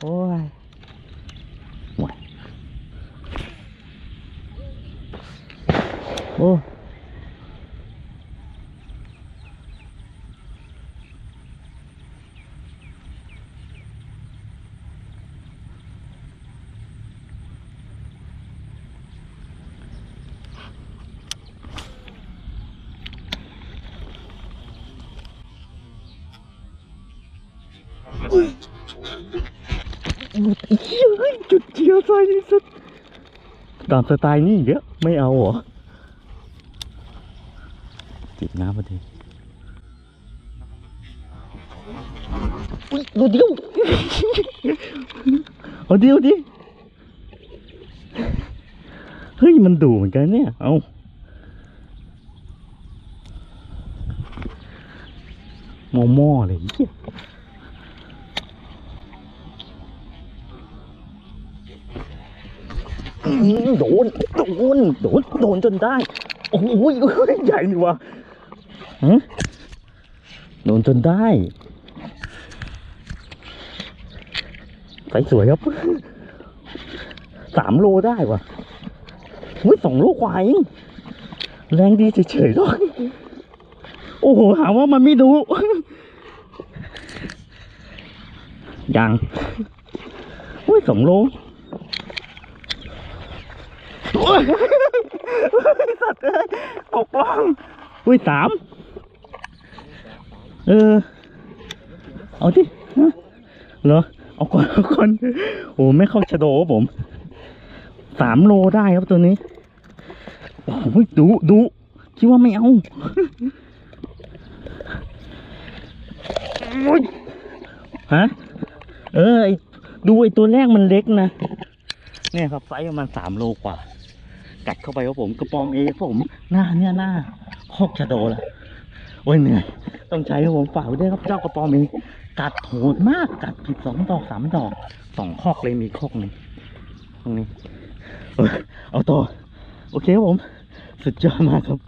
โอ้ยโอ้ยโอ้เฮ้ยจุดเจียวใจที่สุดตามสไตล์นี่อีกเยอะไม่เอาเหรอจิบน้ำพอดีอุ้ยดูเดียวเอาเดียวดิเฮ้ยมันดูเหมือนกันเนี่ย เอาหม้อหม้อเลยเหี้ย โดน โดน โดน โดนจนได้ โอ้โหเฮ้ยใหญ่นี่วะฮะโดนจนได้ใสสวยครับ สามโลได้วะเฮ้ยสองโลกว่าเองแรงดีเฉยๆด้วยโอ้โห หาว่ามันไม่ดูยังเฮ้ยสองโล สัตว์เอ้ยปกป้องอุ้ยสามเออ เอาที่เหรอ เอาก่อนเอาก่อนโอ้ไม่เข้าชะโดผมสามโลได้ครับตัวนี้โอ้โหดูดูคิดว่าไม่เอาฮะเออไอดูไอตัวแรกมันเล็กนะ เนี่ยครับไซส์ประมาณสามโลกว่า กัดเข้าไปครับผมกระปอมเอครับผม หน้าเนี่ยหน้าคอกชะโดละโอ้ยเหนื่อยต้องใช้ครับผมฝากไว้ด้วยครับเจ้ากระปอมเอกัดโหดมากกัดผิดสองดอกสามดอกสองคอกเลยมีคอกหนึ่งตรงนี้เออเอาต่อโอเคครับผม สุดยอดมากครับ